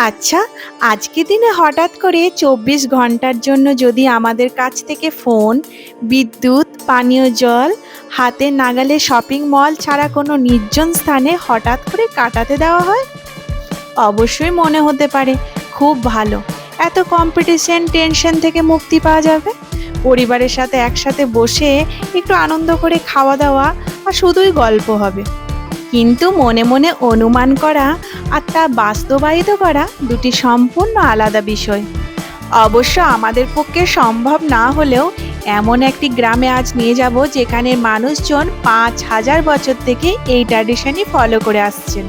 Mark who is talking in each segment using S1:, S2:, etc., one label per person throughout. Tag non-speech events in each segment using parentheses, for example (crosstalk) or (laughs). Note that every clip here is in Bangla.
S1: আচ্ছা আজকে দিনে হঠাৎ করে চব্বিশ ঘণ্টার জন্য যদি আমাদের কাছ থেকে ফোন, বিদ্যুৎ, পানীয় জল, হাতে নাগালে শপিং মল ছাড়া কোনো নির্জন স্থানে হঠাৎ করে কাটাতে দেওয়া হয়? অবশ্যই মনে হতে পারে, খুব ভালো। এত কম্পিটিশন টেনশন থেকে মুক্তি পাওয়া যাবে? পরিবারের সাথে একসাথে বসে একটু আনন্দ করে খাওয়া দাওয়া আর শুধুই গল্প হবে। কিন্তু মনে মনে অনুমান করা আর তা বাস্তবায়িত করা দুটি সম্পূর্ণ আলাদা বিষয়। অবশ্য আমাদের পক্ষে সম্ভব না হলেও এমন একটি গ্রামে আজ নিয়ে যাব যেখানে মানুষজন পাঁচ হাজার বছর থেকে এই ট্র্যাডিশনই ফলো করে আসছেন।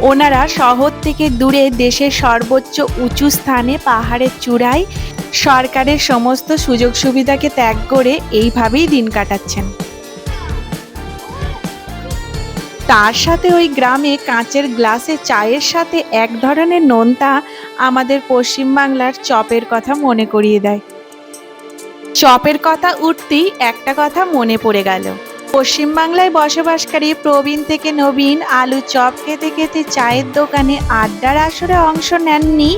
S1: ওনারা শহর থেকে দূরে দেশের সর্বোচ্চ উঁচু স্থানে পাহাড়ের চূড়ায় সরকারের সমস্ত সুযোগ সুবিধাকে ত্যাগ করে এইভাবেই দিন কাটাচ্ছেন। তার সাথে ওই গ্রামে কাঁচের গ্লাসে চায়ের সাথে এক ধরনের নোনতা আমাদের পশ্চিমবাংলার চপের কথা মনে করিয়ে দেয়। চপের কথা উঠতেই একটা কথা মনে পড়ে গেল। পশ্চিমবাংলায় বসবাসকারী প্রবীণ থেকে নবীন আলু চপ খেতে খেতে চায়ের দোকানে আড্ডার আসরে অংশ নেননি,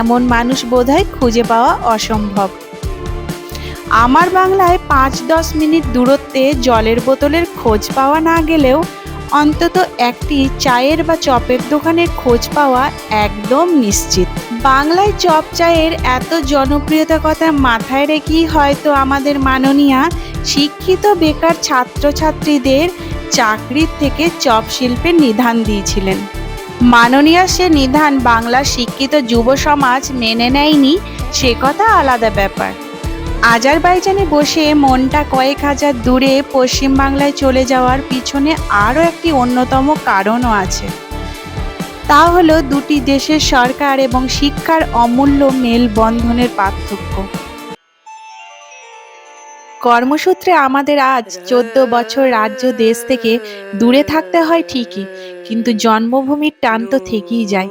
S1: এমন মানুষ বোধহয় খুঁজে পাওয়া অসম্ভব। আমার বাংলায় পাঁচ দশ মিনিট দূরত্বে জলের বোতলের খোঁজ পাওয়া না গেলেও অন্তত একটি চায়ের বা চপের দোকানের খোঁজ পাওয়া একদম নিশ্চিত। বাংলায় চপ চায়ের এত জনপ্রিয়তা কথা মাথায় রেখেই হয়তো আমাদের মাননীয়া শিক্ষিত বেকার ছাত্রছাত্রীদের চাকরির থেকে চপ শিল্পের নিধান দিয়েছিলেন। মাননীয়া সে নিধান বাংলার শিক্ষিত যুব সমাজ মেনে নেয়নি, সে কথা আলাদা ব্যাপার। আজারবাইজানে বসে মনটা কয়েক হাজার দূরে পশ্চিমবাংলায় চলে যাওয়ার পিছনে আরও একটি অন্যতম কারণও আছে। তা হলো দুটি দেশের সরকার এবং শিক্ষার অমূল্য মেলবন্ধনের পার্থক্য। কর্মসূত্রে আমাদের আজ চোদ্দ বছর রাজ্য দেশ থেকে দূরে থাকতে হয় ঠিকই, কিন্তু জন্মভূমির টান তো থেকেই যায়।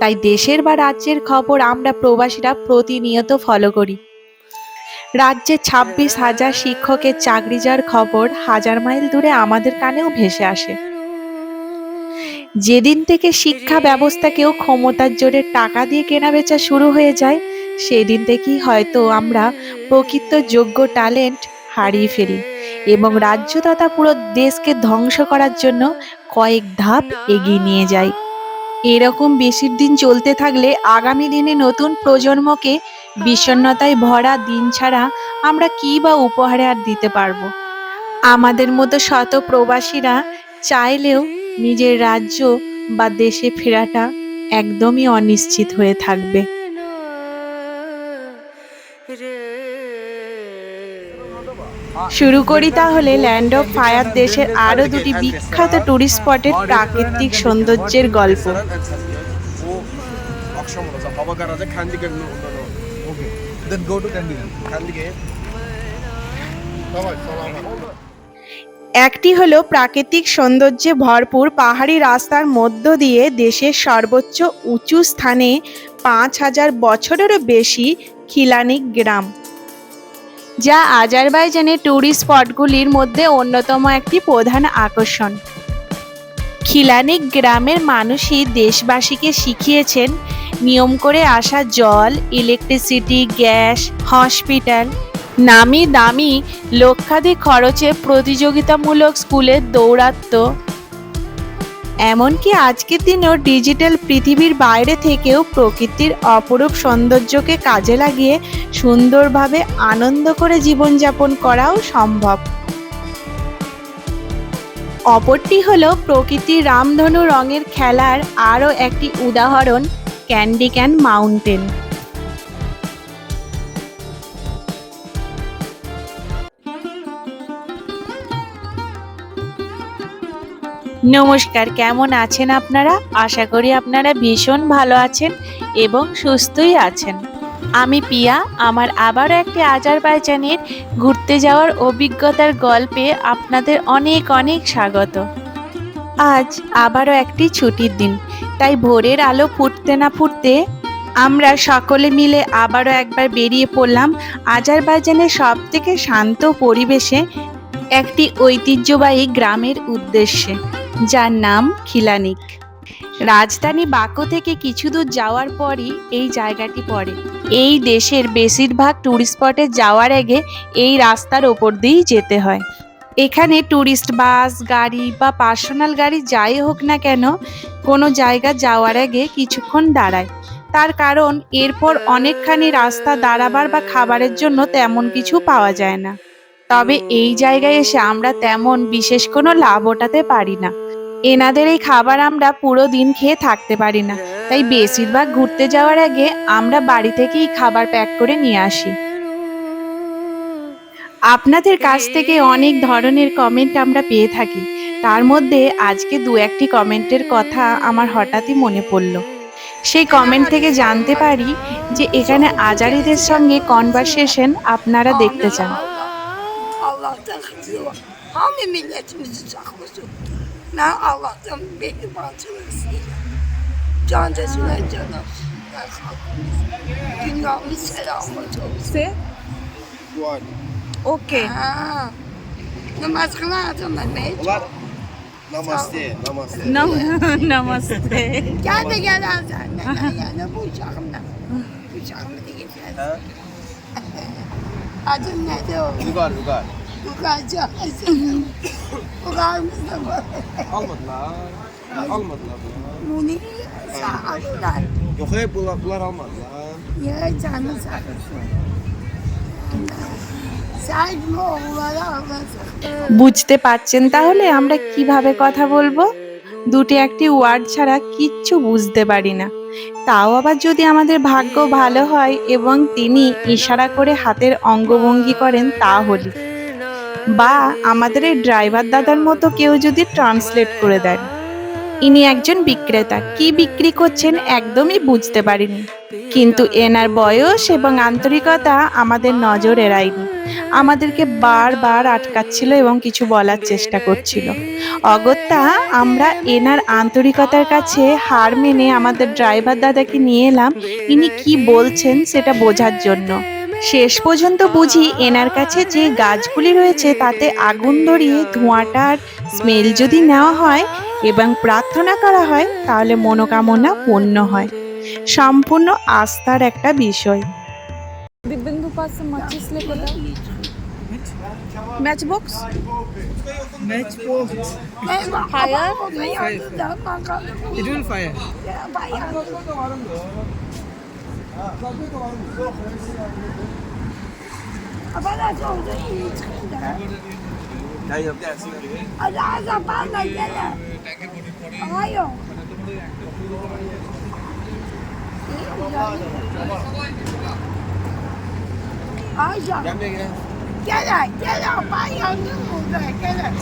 S1: তাই দেশের বা রাজ্যের খবর আমরা প্রবাসীরা প্রতিনিয়ত ফলো করি। রাজ্যে ছাব্বিশ হাজার শিক্ষকের চাকরি যাওয়ার খবর হাজার মাইল দূরে আমাদের কানেও ভেসে আসে। যেদিন থেকে শিক্ষা ব্যবস্থাকেও ক্ষমতার জোরে টাকা দিয়ে কেনাবেচা শুরু হয়ে যায়, সেদিন থেকেই হয়তো আমরা প্রকৃত যোগ্য ট্যালেন্ট হারিয়ে ফেলি এবং রাজ্য তথা পুরো দেশকে ধ্বংস করার জন্য কয়েক ধাপ এগিয়ে নিয়ে যাই। এরকম বেশির দিন চলতে থাকলে আগামী দিনে নতুন প্রজন্মকে বিষণ্ণতায় ভরা দিন ছাড়া আমরা কি বা উপহারে আর দিতে পারব? আমাদের মতো শত প্রবাসীরা চাইলেও নিজের রাজ্য বা দেশে ফেরাটা একদমই অনিশ্চিত হয়ে থাকবে। শুরু করি তাহলে ল্যান্ড অফ ফায়ার দেশের আরও দুটি বিখ্যাত টুরিস্ট স্পটের প্রাকৃতিক সৌন্দর্যের গল্প।
S2: Then go to
S1: একটি হলো প্রাকৃতিক সৌন্দর্যে ভরপুর পাহাড়ি রাস্তার মধ্য দিয়ে দেশের সর্বোচ্চ উঁচু স্থানে পাঁচ হাজার বছরেরও বেশি খিলানিক গ্রাম, যা আজারবাইজানের ট্যুরিস্ট স্পটগুলির মধ্যে অন্যতম একটি প্রধান আকর্ষণ। খিলানিক গ্রামের মানুষই দেশবাসীকে শিখিয়েছেন নিয়ম করে আসা জল ইলেকট্রিসিটি গ্যাস হসপিটাল নামি দামি লক্ষাধিক খরচে প্রতিযোগিতামূলক স্কুলের দৌরাত্ম এমনকি আজকের দিনেও ডিজিটাল পৃথিবীর বাইরে থেকেও প্রকৃতির অপরূপ সৌন্দর্যকে কাজে লাগিয়ে সুন্দরভাবে আনন্দ করে জীবনযাপন করাও সম্ভব। অপরটি হল প্রকৃতির রামধনু রঙের খেলার আরও একটি উদাহরণ, ক্যান্ডি ক্যান মাউন্টেন। নমস্কার, কেমন আছেন আপনারা? আশা করি আপনারা ভীষণ ভালো আছেন এবং সুস্থই আছেন। আমি পিয়া, আমার আবারও একটি আজারবাইজানের ঘুরতে যাওয়ার অভিজ্ঞতার গল্পে আপনাদের অনেক অনেক স্বাগত। আজ আবারও একটি ছুটির দিন, তাই ভোরের আলো ফুটতে না ফুটতে আমরা সকলে মিলে আবারও একবার বেরিয়ে পড়লাম আজারবাইজানের সব থেকে শান্ত পরিবেশে একটি ঐতিহ্যবাহী গ্রামের উদ্দেশ্যে। যার নাম খিলানিক। রাজধানী বাকো থেকে কিছু দূর যাওয়ার পরই এই জায়গাটি পড়ে। এই দেশের বেশিরভাগ ট্যুরিস্ট স্পটে যাওয়ার আগে এই রাস্তার ওপর দিয়েই যেতে হয়। এখানে ট্যুরিস্ট বাস গাড়ি বা পার্সোনাল গাড়ি যাই হোক না কেন, কোনো জায়গা যাওয়ার আগে কিছুক্ষণ দাঁড়ায়। তার কারণ, এরপর অনেকখানি রাস্তা দাঁড়াবার বা খাবারের জন্য তেমন কিছু পাওয়া যায় না। তবে এই জায়গায় এসে আমরা তেমন বিশেষ কোনো লাভ ওঠাতে পারি না। এনাদের এই খাবার আমরা পুরো দিন খেয়ে থাকতে পারি না তাই বেশিরভাগ ঘুরতে যাওয়ার আগে আমরা বাড়ি থেকেই খাবার প্যাক করে নিয়ে আসি আপনাদের কাছ থেকে অনেক ধরনের কমেন্ট আমরা পেয়ে থাকি তার মধ্যে আজকে দু একটি কমেন্টের কথা আমার হঠাৎই মনে পড়ল সেই কমেন্ট থেকে জানতে পারি যে এখানে আজারিদের সঙ্গে কনভারসেশন আপনারা দেখতে চান
S3: Ne Allah'tan beni batırmasıyla. Can Resul'e can olsunlar halkımız. Dünyamız selamet olsun.
S4: Duali.
S3: Okey. Namaz kılardım ben ne?
S5: Ulan namaste, namaste.
S4: Nam (laughs) namaste.
S3: gel de gel senden. Yani bu uçağımla. Uçağımı da
S5: getirdim.
S3: Adın ne de o?
S5: Yugar, yugar.
S3: Yugar can da var.
S5: Almadılar. Almadılar.
S3: Bunu.
S5: Yok hep bunlar, almadılar.
S3: Ya canı.
S1: বুঝতে পারছেন তাহলে আমরা কীভাবে কথা বলব দুটি একটি ওয়ার্ড ছাড়া কিচ্ছু বুঝতে পারি না তাও আবার যদি আমাদের ভাগ্য ভালো হয় এবং তিনি ইশারা করে হাতের অঙ্গভঙ্গি করেন তাহলে বা আমাদের এই ড্রাইভার দাদার মতো কেউ যদি ট্রান্সলেট করে দেন ইনি একজন বিক্রেতা। কি বিক্রি করছেন একদমই বুঝতে পারিনি। কিন্তু এনার বয়স এবং আন্তরিকতা আমাদের নজর এড়ায়নি। আমাদেরকে বারবার আটকাচ্ছিল এবং কিছু বলার চেষ্টা করছিল। অগত্যা আমরা এনার আন্তরিকতার কাছে হার মেনে আমাদের ড্রাইভার দাদাকে নিয়ে এলাম। ইনি কি বলছেন সেটা বোঝার জন্য। শেষ পর্যন্ত বুঝি এনার কাছে যে গাছগুলি রয়েছে তাতে আগুন ধরিয়ে ধোঁয়াটার স্মেল যদি নেওয়া হয় এবং প্রার্থনা করা হয় তাহলে মনোকামনা পূর্ণ হয়। সম্পূর্ণ আস্থার একটা বিষয়।
S3: Bana sordu iyi çıktı.
S5: Dayım gelsin.
S3: Hadi azap bana gene. Ama yok. Ayşe.
S5: Gel gel.
S3: Gel gel ben yandım burada gel.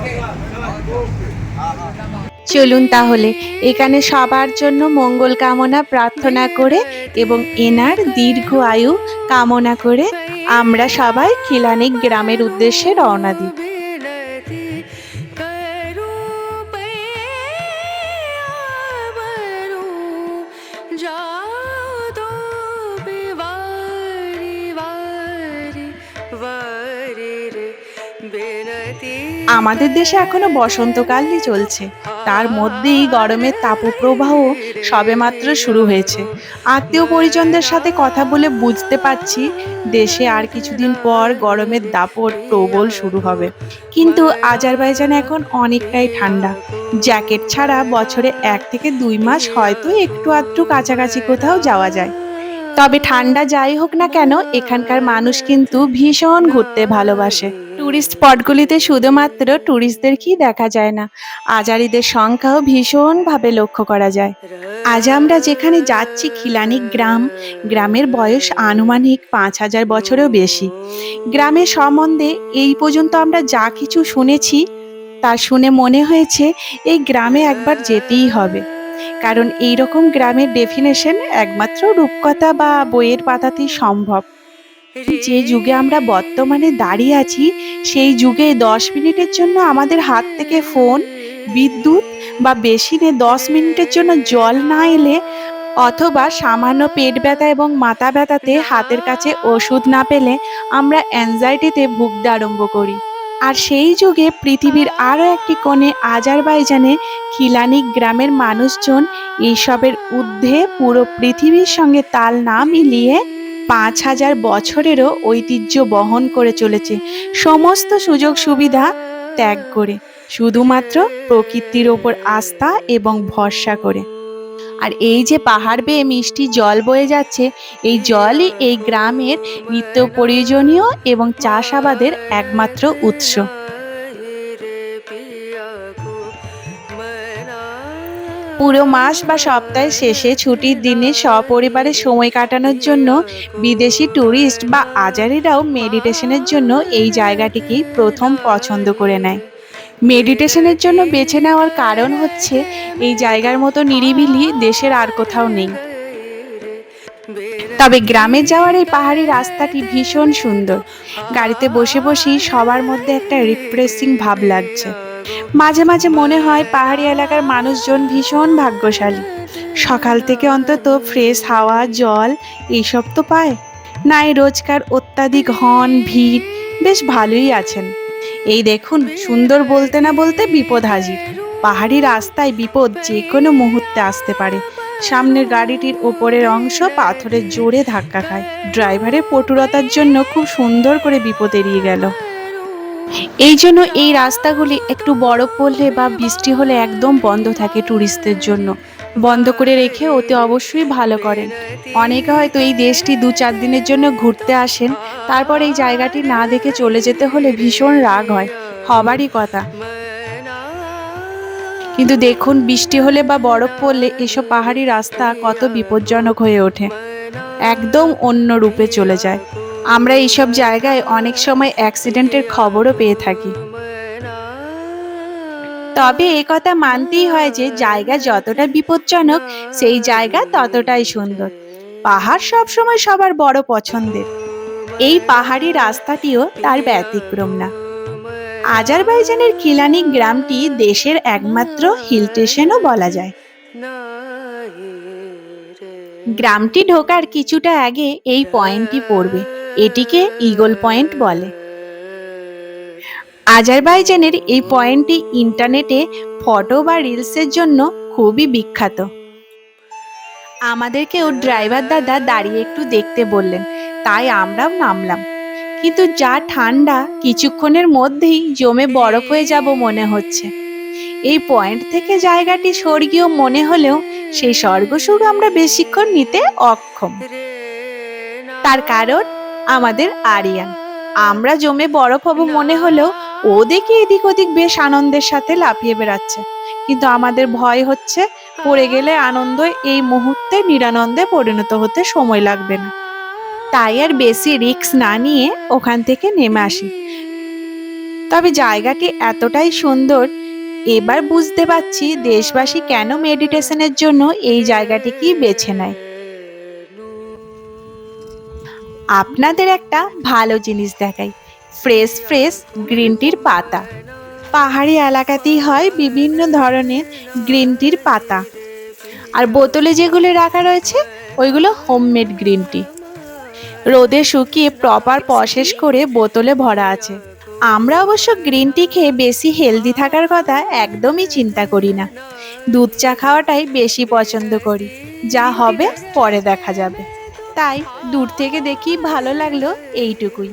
S3: Okay. Okay.
S1: চলুন তাহলে। এখানে সবার জন্য মঙ্গল কামনা প্রার্থনা করে এবং এনার দীর্ঘ আয়ু কামনা করে আমরা সবাই খিলানিক গ্রামের উদ্দেশ্যে রওনা দিই। আমাদের দেশে এখনও বসন্তকালই চলছে। তার মধ্যেই গরমের তাপপ্রবাহ সবেমাত্র শুরু হয়েছে। আত্মীয় পরিজনদের সাথে কথা বলে বুঝতে পারছি দেশে আর কিছুদিন পর গরমের দাপট প্রবল শুরু হবে। কিন্তু আজারবাইজান এখন অনেকটাই ঠান্ডা। জ্যাকেট ছাড়া বছরে এক থেকে দুই মাস হয়তো একটু আধটু কাছাকাছি কোথাও যাওয়া যায়। তবে ঠান্ডা যাই হোক না কেন, এখানকার মানুষ কিন্তু ভীষণ ঘুরতে ভালোবাসে। টুরিস্ট স্পটগুলিতে শুধুমাত্র টুরিস্টদেরকেই দেখা যায় না, আজারিদের সংখ্যাও ভীষণভাবে লক্ষ্য করা যায়। আজ আমরা যেখানে যাচ্ছি, খিলানি গ্রাম, গ্রামের বয়স আনুমানিক পাঁচ হাজার বছরেও বেশি। গ্রামের সম্বন্ধে এই পর্যন্ত আমরা যা কিছু শুনেছি, তা শুনে মনে হয়েছে এই গ্রামে একবার যেতেই হবে। কারণ এই রকম গ্রামের ডেফিনেশন একমাত্র রূপকথা বা বইয়ের পাতাতেই সম্ভব। যে যুগে আমরা বর্তমানে দাঁড়িয়ে আছি, সেই যুগে দশ মিনিটের জন্য আমাদের হাত থেকে ফোন বিদ্যুৎ বা বেসিনে দশ মিনিটের জন্য জল না এলে অথবা সামান্য পেট ব্যথা এবং মাথা ব্যথাতে হাতের কাছে ওষুধ না পেলে আমরা অ্যাংজাইটিতে ভুগতে আরম্ভ করি। আর সেই যুগে পৃথিবীর আরও একটি কোণে আজারবাইজানে খিলানিক গ্রামের মানুষজন এইসবের ঊর্ধ্বে পুরো পৃথিবীর সঙ্গে তাল না মিলিয়ে পাঁচ হাজার বছরেরও ঐতিহ্য বহন করে চলেছে। সমস্ত সুযোগ সুবিধা ত্যাগ করে, শুধুমাত্র প্রকৃতির ওপর আস্থা এবং ভরসা করে। আর এই যে পাহাড় বেয়ে মিষ্টি জল বয়ে যাচ্ছে, এই জলই এই গ্রামের নিত্য প্রয়োজনীয় এবং চাষাবাদের একমাত্র উৎস। পুরো মাস বা সপ্তাহের শেষে ছুটির দিনে সপরিবারে সময় কাটানোর জন্য বিদেশি ট্যুরিস্ট বা আজারিরাও মেডিটেশনের জন্য এই জায়গাটিকেই প্রথম পছন্দ করে নেয়। মেডিটেশনের জন্য বেছে নেওয়ার কারণ হচ্ছে এই জায়গার মতো নিরিবিলি দেশের আর কোথাও নেই। তবে গ্রামে যাওয়ার এই পাহাড়ি রাস্তাটি ভীষণ সুন্দর। গাড়িতে বসে বসেই সবার মধ্যে একটা রিফ্রেশিং ভাব লাগছে। মাঝে মাঝে মনে হয় পাহাড়ি এলাকার মানুষজন ভীষণ ভাগ্যশালী। সকাল থেকে অন্তত ফ্রেশ হাওয়া, জল, এইসব তো পায়। নাই রোজকার অত্যাধিক হন, ভিড়, বেশ ভালোই আছেন। এই দেখুন, সুন্দর বলতে না বলতে বিপদ হাজির। পাহাড়ি রাস্তায় বিপদ যে কোনো মুহূর্তে আসতে পারে। সামনের গাড়িটির ওপরের অংশ পাথরের জোরে ধাক্কা খায়। ড্রাইভারের পটুরতার জন্য খুব সুন্দর করে বিপদ এড়িয়ে গেল। এই জন্য এই রাস্তাগুলি একটু বরফ পড়লে বা বৃষ্টি হলে একদম বন্ধ থাকে ট্যুরিস্টদের জন্য। বন্ধ করে রেখে ওতে অবশ্যই ভালো করেন। অনেকে হয়তো এই দেশটি দু চার দিনের জন্য ঘুরতে আসেন, তারপর এই জায়গাটি না দেখে চলে যেতে হলে ভীষণ রাগ হয়, হবারই কথা। কিন্তু দেখুন, বৃষ্টি হলে বা বরফ পড়লে এসব পাহাড়ি রাস্তা কত বিপজ্জনক হয়ে ওঠে। একদম অন্য রূপে চলে যায়। আমরা এইসব জায়গায় অনেক সময় অ্যাক্সিডেন্টের খবরও পেয়ে থাকি। তবে এ কথা মানতেই হয় যে জায়গা যতটা বিপজ্জনক, সেই জায়গা ততটাই সুন্দর। পাহাড় সবসময় সবার বড় পছন্দের। এই পাহাড়ি রাস্তাটিও তার ব্যতিক্রম না। আজারবাইজানের খিলানি গ্রামটি দেশের একমাত্র হিল স্টেশনও বলা যায়। গ্রামটি ঢোকার কিছুটা আগে এই পয়েন্টটি পড়বে। এটিকে ইগল পয়েন্ট বলে। আজারবাইজানের এই পয়েন্টটি ইন্টারনেটে, ফটো বা রিলসের জন্য খুবই বিখ্যাত। আমাদেরকেও ড্রাইভার দাদা দাঁড়িয়ে একটু দেখতে বললেন, তাই আমরাও নামলাম। কিন্তু যা ঠান্ডা, কিছুক্ষণের মধ্যেই জমে বরফ হয়ে যাব মনে হচ্ছে। এই পয়েন্ট থেকে জায়গাটি স্বর্গীয় মনে হলেও সেই স্বর্গসুখ আমরা বেশিক্ষণ নিতে অক্ষম। তার কারণ আমাদের আরিয়ান। আমরা জমে বরফ হব মনে হলেও ও দেখি এদিক ওদিক বেশ আনন্দের সাথে লাফিয়ে বেড়াচ্ছে। কিন্তু আমাদের ভয় হচ্ছে, পড়ে গেলে আনন্দ এই মুহূর্তে নিরানন্দে পরিণত হতে সময় লাগবে না। তাই আর বেশি রিস্ক না নিয়ে ওখান থেকে নেমে আসি। তবে জায়গাটি এতটাই সুন্দর, এবার বুঝতে পারছি দেশবাসী কেন মেডিটেশনের জন্য এই জায়গাটিকেই বেছে নেয়। আপনাদের একটা ভালো জিনিস দেখাই। ফ্রেশ ফ্রেশ গ্রিন টির পাতা। পাহাড়ি এলাকাতেই হয় বিভিন্ন ধরনের গ্রিন টির পাতা। আর বোতলে যেগুলো রাখা রয়েছে, ওইগুলো হোমমেড গ্রিন টি। রোদে শুকিয়ে প্রপার প্রসেস করে বোতলে ভরা আছে। আমরা অবশ্য গ্রিন টি খেয়ে বেশি হেলদি থাকার কথা একদমই চিন্তা করি না। দুধ চা খাওয়াটাই বেশি পছন্দ করি। যা হবে পরে দেখা যাবে। তাই দূর থেকে দেখি ভালো লাগল এইটুকুই।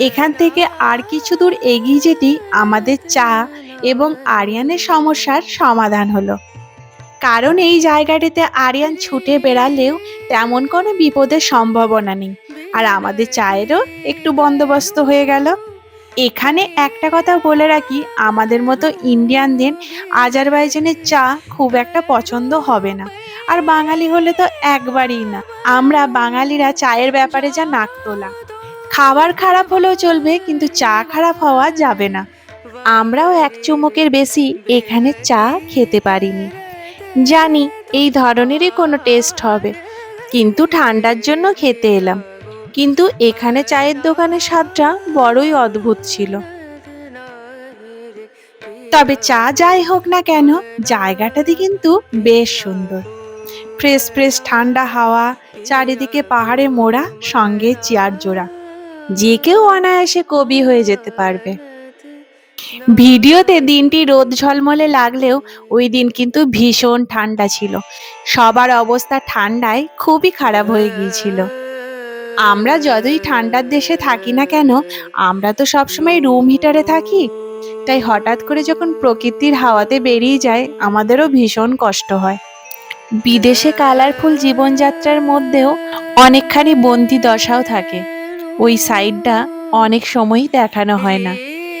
S1: এখান থেকে আর কিছু দূর এগিয়ে যেতেই আমাদের চা এবং আরিয়ানের সমস্যার সমাধান হলো। কারণ এই জায়গাটিতে আরিয়ান ছুটে বেড়ালেও তেমন কোনো বিপদের সম্ভাবনা নেই। আর আমাদের চায়েরও একটু বন্দোবস্ত হয়ে গেল। এখানে একটা কথা বলে রাখি, আমাদের মতো ইন্ডিয়ানদের আজারবাইজানের চা খুব একটা পছন্দ হবে না। আর বাঙালি হলে তো একবারই না। আমরা বাঙালিরা চায়ের ব্যাপারে যা নাক তোলা। খাবার খারাপ হলেও চলবে, কিন্তু চা খারাপ হওয়া যাবে না। আমরাও এক চুমুকের বেশি এখানে চা খেতে পারিনি। জানি এই ধরনেরই কোনো টেস্ট হবে, কিন্তু ঠান্ডার জন্য খেতে এলাম। কিন্তু এখানে চায়ের দোকানের স্বাদটা বড়ই অদ্ভুত ছিল। তবে চা যাই হোক না কেন, জায়গাটাতে কিন্তু বেশ সুন্দর। ফ্রেশ ফ্রেশ ঠান্ডা হাওয়া, চারিদিকে পাহাড়ে মোড়া, সঙ্গে চেয়ার জোড়া। যে কেউ অনায়াসে কবি হয়ে যেতে পারবে। ভিডিওতে দিনটি রোদ ঝলমলে লাগলেও ওই দিন কিন্তু ভীষণ ঠান্ডা ছিল। সবার অবস্থা ঠান্ডায় খুবই খারাপ হয়ে গিয়েছিল। আমরা যতই ঠান্ডার দেশে থাকি না কেন, আমরা তো সবসময় রুম হিটারে থাকি। তাই হঠাৎ করে যখন প্রকৃতির হাওয়াতে বেরিয়ে যায়, আমাদেরও ভীষণ কষ্ট হয়। বিদেশে কালারফুল জীবনযাত্রার মধ্যেও অনেকখানি বন্দি দশাও থাকে। ওই সাইডটা অনেক সময়ই দেখানো হয় না।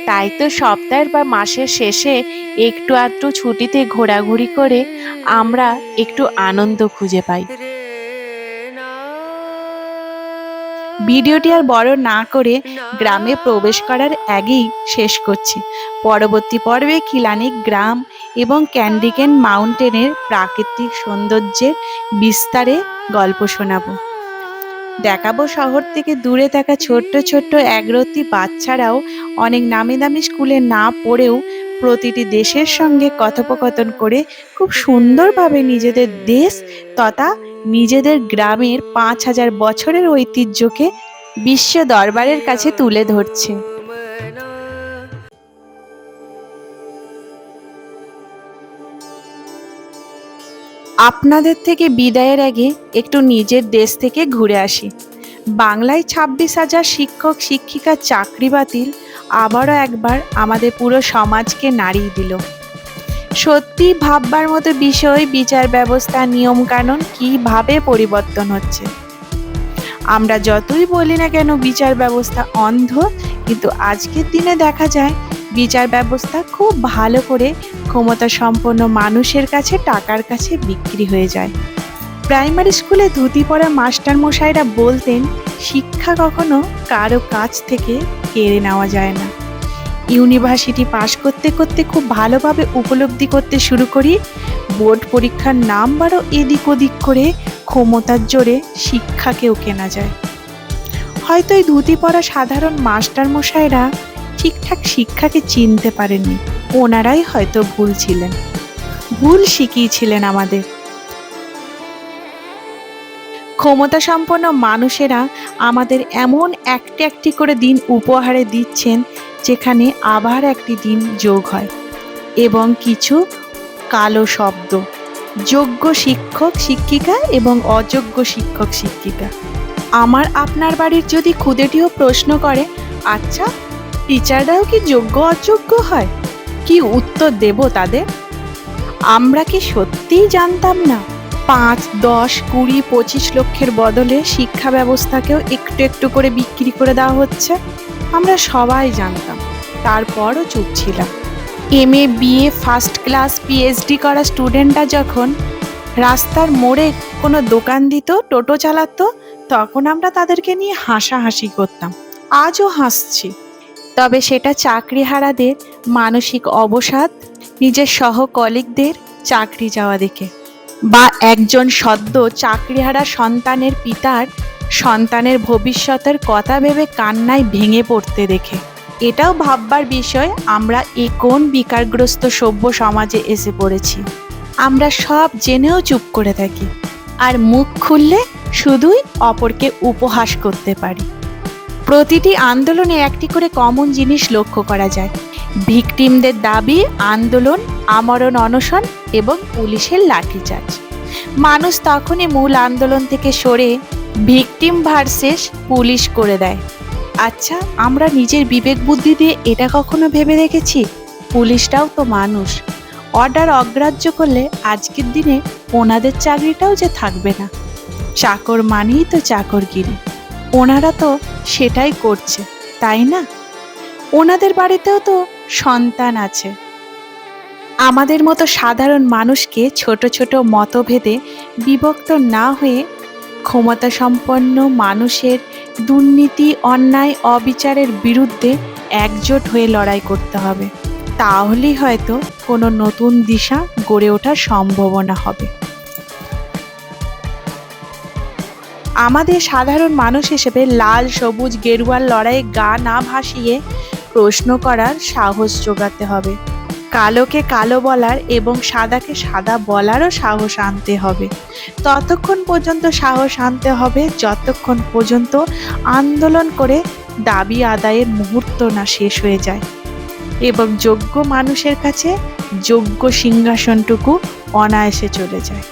S1: তাই তো সপ্তাহের বা মাসের শেষে একটু আধটু ছুটিতে ঘোরাঘুরি করে আমরা একটু আনন্দ খুঁজে পাই। ভিডিওটি আর বড় না করে গ্রামে প্রবেশ করার আগেই শেষ করছি। পরবর্তী পর্বে কিলানিক গ্রাম এবং ক্যান্ডিকেন মাউন্টেনের প্রাকৃতিক সৌন্দর্যের বিস্তারে গল্প শোনাবো। দেখাবো শহর থেকে দূরে থাকা ছোট্ট ছোট্ট একরত্তি বাচ্চারাও অনেক নামি দামি স্কুলে না পড়েও প্রতিটি দেশের সঙ্গে কথোপকথন করে খুব সুন্দরভাবে নিজেদের দেশ তথা নিজেদের গ্রামের পাঁচ হাজার বছরের ঐতিহ্যকে বিশ্ব দরবারের কাছে তুলে ধরছে। আপনাদের থেকে বিদায়ের আগে একটু নিজের দেশ থেকে ঘুরে আসি। বাংলায় ছাব্বিশ হাজার শিক্ষক শিক্ষিকার চাকরি বাতিল আবারও একবার আমাদের পুরো সমাজকে নাড়িয়ে দিল। সত্যি ভাববার মতো বিষয়, বিচার ব্যবস্থা, নিয়মকানুন কীভাবে পরিবর্তন হচ্ছে? আমরা যতই বলি না কেন, বিচার ব্যবস্থা অন্ধ, কিন্তু আজকের দিনে দেখা যায় বিচার ব্যবস্থা খুব ভালো করে ক্ষমতা সম্পন্ন মানুষের কাছে টাকার কাছে বিক্রি হয়ে যায়। প্রাইমারি স্কুলে ধুতি পরা মাস্টার মশাইরা বলতেন, শিক্ষা কখনো কারও কাছ থেকে কেড়ে নেওয়া যায় না। ইউনিভার্সিটি পাশ করতে করতে খুব ভালোভাবে উপলব্ধি করতে শুরু করি, বোর্ড পরীক্ষার নাম্বারও এদিক ওদিক করে ক্ষমতার জোরে শিক্ষাকেও কেনা যায়। হয়তো এই ধুতি পরা সাধারণ মাস্টার মশাইরা ঠিকঠাক শিক্ষাকে চিনতে পারেননি। ওনারাই হয়তো ভুল ছিলেন। ভুল শিখিয়েছিলেন আমাদের। ক্ষমতা সম্পন্ন মানুষেরা আমাদের এমন একটি একটি করে দিন উপহারে দিচ্ছেন, যেখানে আবার একটি দিন যোগ হয় এবং কিছু কালো শব্দ। যোগ্য শিক্ষক, শিক্ষিকা এবং অযোগ্য শিক্ষক, শিক্ষিকা। আমার আপনার বাড়ির যদি খুদেটিও প্রশ্ন করে আচ্ছা টিচাররাও কি যোগ্য, অযোগ্য হয়? কি উত্তর দেব তাদের? আমরা কি সত্যিই জানতাম না? পাঁচ, দশ, কুড়ি, পঁচিশ লক্ষের বদলে শিক্ষা ব্যবস্থাকেও একটু একটু করে বিক্রি করে দেওয়া হচ্ছে। আমরা সবাই জানতাম, তারপরও চুপ ছিলাম। M A BA first class PhD করা স্টুডেন্টরা যখন রাস্তার মোড়ে কোনো দোকান দিত, টোটো চালাতো, তখন আমরা তাদেরকে নিয়ে হাসাহাসি করতাম। আজও হাসছি। তবে সেটা চাকরিহারাদের মানসিক অবসাদ, নিজের সহ কলিগদের চাকরি যাওয়া দেখে। বা একজন সদ্য চাকরিহারা সন্তানের পিতার সন্তানের ভবিষ্যতের কথা ভেবে কান্নায় ভেঙে পড়তে দেখে। এটাও ভাববার বিষয়, আমরা এ কোন বিকারগ্রস্ত সভ্য সমাজে এসে পড়েছি। আমরা সব জেনেও চুপ করে থাকি। আর মুখ খুললে শুধুই অপরকে উপহাস করতে পারি। প্রতিটি আন্দোলনে একটি করে কমন জিনিস লক্ষ্য করা যায়। ভিকটিমদের দাবি, আন্দোলন, আমরণ, অনশন এবং পুলিশের লাঠিচার্জ। মানুষ তখনই মূল আন্দোলন থেকে সরে ভিকটিম ভার্সেস পুলিশ করে দেয়। আচ্ছা আমরা নিজের বিবেক বুদ্ধি দিয়ে এটা কখনো ভেবে দেখেছি? পুলিশটাও তো মানুষ। অর্ডার অগ্রাহ্য করলে আজকের দিনে ওনাদের চাকরিটাও যে থাকবে না। চাকর মানেই তো চাকরগিরি। ওনারা তো সেটাই করছে, তাই না? ওনাদের বাড়িতেও তো সন্তান আছে। আমাদের মতো সাধারণ মানুষকে ছোট ছোট মতভেদে বিভক্ত না হয়ে ক্ষমতা সম্পন্ন মানুষের দুর্নীতি, অন্যায়, অবিচারের বিরুদ্ধে একজোট হয়ে লড়াই করতে হবে। তাহলেই হয়তো কোনো নতুন দিশা গড়ে ওঠার সম্ভাবনা হবে। আমাদের সাধারণ মানুষ হিসেবে লাল, সবুজ, গেরুয়ার লড়াইয়ে গা না ভাসিয়ে প্রশ্ন করার সাহস জোগাতে হবে। কালোকে কালো বলার এবং সাদাকে সাদা বলারও সাহস আনতে হবে। ততক্ষণ পর্যন্ত সাহস আনতে হবে, যতক্ষণ পর্যন্ত আন্দোলন করে দাবি আদায়ের মুহূর্ত না শেষ হয়ে যায়। এবং যোগ্য মানুষের কাছে যোগ্য সিংহাসনটুকু অনায়াসে চলে যায়।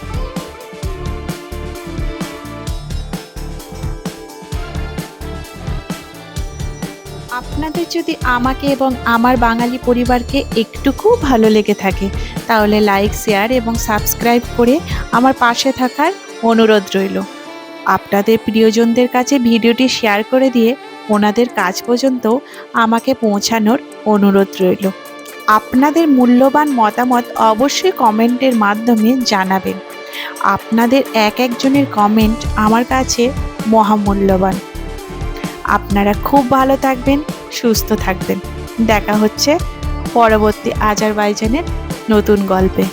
S1: আপনাদের যদি আমাকে এবং আমার বাঙালি পরিবারকে একটুকু ভালো লেগে থাকে, তাহলে লাইক শেয়ার এবং সাবস্ক্রাইব করে আমার পাশে থাকার অনুরোধ রইল। আপনাদের প্রিয়জনদের কাছে ভিডিওটি শেয়ার করে দিয়ে ওনাদের কাজ পর্যন্ত আমাকে পৌঁছানোর অনুরোধ রইল। আপনাদের মূল্যবান মতামত অবশ্যই কমেন্টের মাধ্যমে জানাবেন। আপনাদের এক একজনের কমেন্ট আমার কাছে মহামূল্যবান। আপনারা খুব ভালো থাকবেন সুস্থ থাকবেন। দেখা হচ্ছে পরবর্তী আজারবাইজানের নতুন গল্পে।